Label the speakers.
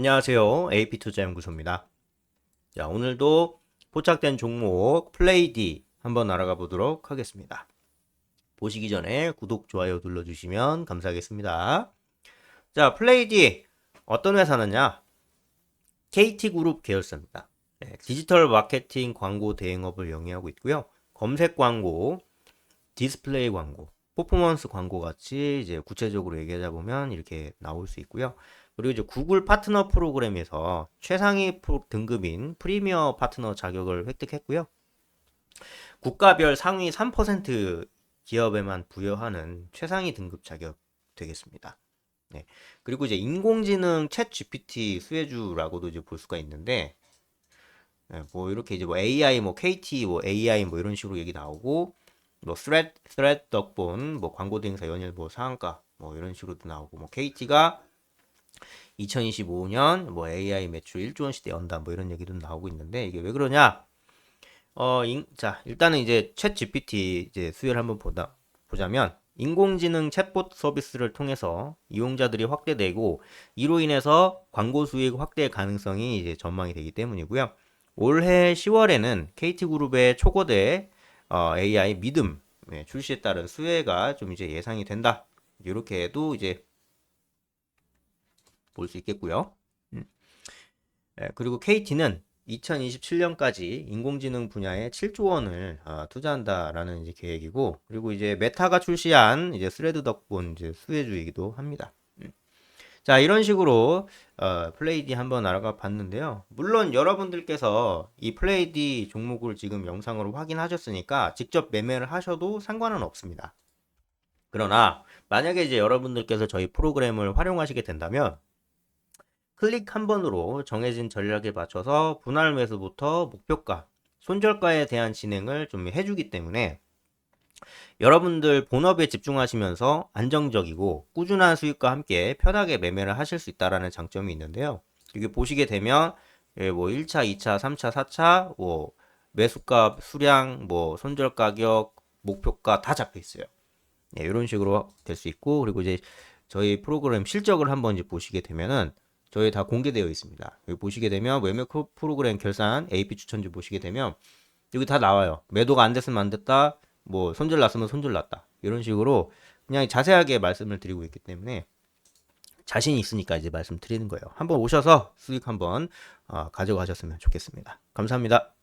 Speaker 1: 안녕하세요. AP투자 연구소입니다. 자, 오늘도 포착된 종목 플레이디 한번 알아가 보도록 하겠습니다. 보시기 전에 구독, 좋아요 눌러주시면 감사하겠습니다. 자, 플레이디 어떤 회사느냐? KT그룹 계열사입니다. 네, 디지털 마케팅 광고 대행업을 영위하고 있고요. 검색 광고, 디스플레이 광고, 퍼포먼스 광고 같이 이제 구체적으로 얘기하자 보면 이렇게 나올 수 있고요. 그리고 이제 구글 파트너 프로그램에서 최상위 등급인 프리미어 파트너 자격을 획득했고요. 국가별 상위 3% 기업에만 부여하는 최상위 등급 자격 되겠습니다. 네. 그리고 이제 인공지능 챗 GPT 수혜주라고도 이제 볼 수가 있는데, 네, 뭐 이렇게 이제 뭐 AI, 뭐 KT, 뭐 AI 뭐 이런 식으로 얘기 나오고, 뭐 thread, thread 덕분, 뭐 광고 대행사 연일 뭐 상한가, 뭐 이런 식으로도 나오고, 뭐 KT가 2025년 뭐 AI 매출 1조 원 시대 연다 뭐 이런 얘기도 나오고 있는데 이게 왜 그러냐? 어, 인, 자, 일단은 이제 챗 GPT 이제 수혜를 한번 보다 보자면 인공지능 챗봇 서비스를 통해서 이용자들이 확대되고 이로 인해서 광고 수익 확대 가능성이 이제 전망이 되기 때문이고요. 올해 10월에는 KT그룹의 초거대 어, AI 믿음 네, 출시에 따른 수혜가 좀 이제 예상이 된다. 이렇게도 이제 볼 수 있겠고요. 음. 예, 그리고 KT는 2027년까지 인공지능 분야에 7조 원을 아, 투자한다라는 이제 계획이고, 그리고 이제 메타가 출시한 이제 스레드 덕분 이제 수혜주이기도 합니다. 음. 자, 이런 식으로 어, 플레이디 한번 알아가 봤는데요. 물론 여러분들께서 이 플레이디 종목을 지금 영상으로 확인하셨으니까 직접 매매를 하셔도 상관은 없습니다. 그러나 만약에 이제 여러분들께서 저희 프로그램을 활용하시게 된다면 클릭 한 번으로 정해진 전략에 맞춰서 분할 매수부터 목표가, 손절가에 대한 진행을 좀 해주기 때문에 여러분들 본업에 집중하시면서 안정적이고 꾸준한 수익과 함께 편하게 매매를 하실 수 있다라는 장점이 있는데요. 이게 보시게 되면 예, 뭐 1차, 2차, 3차, 4차, 뭐 매수가, 수량, 뭐 손절 가격, 목표가 다 잡혀 있어요. 예, 이런 식으로 될 수 있고 그리고 이제 저희 프로그램 실적을 한번 이제 보시게 되면은 저희 다 공개되어 있습니다. 여기 보시게 되면 프로- 프로그램 결산 AP 추천주 보시게 되면 여기 다 나와요. 매도가 안 됐으면 안 됐다. 뭐 손절 났으면 손절 났다. 이런 식으로 그냥 자세하게 말씀을 드리고 있기 때문에 자신이 있으니까 이제 말씀드리는 거예요. 한번 오셔서 수익 한번 어, 가져가셨으면 좋겠습니다. 감사합니다.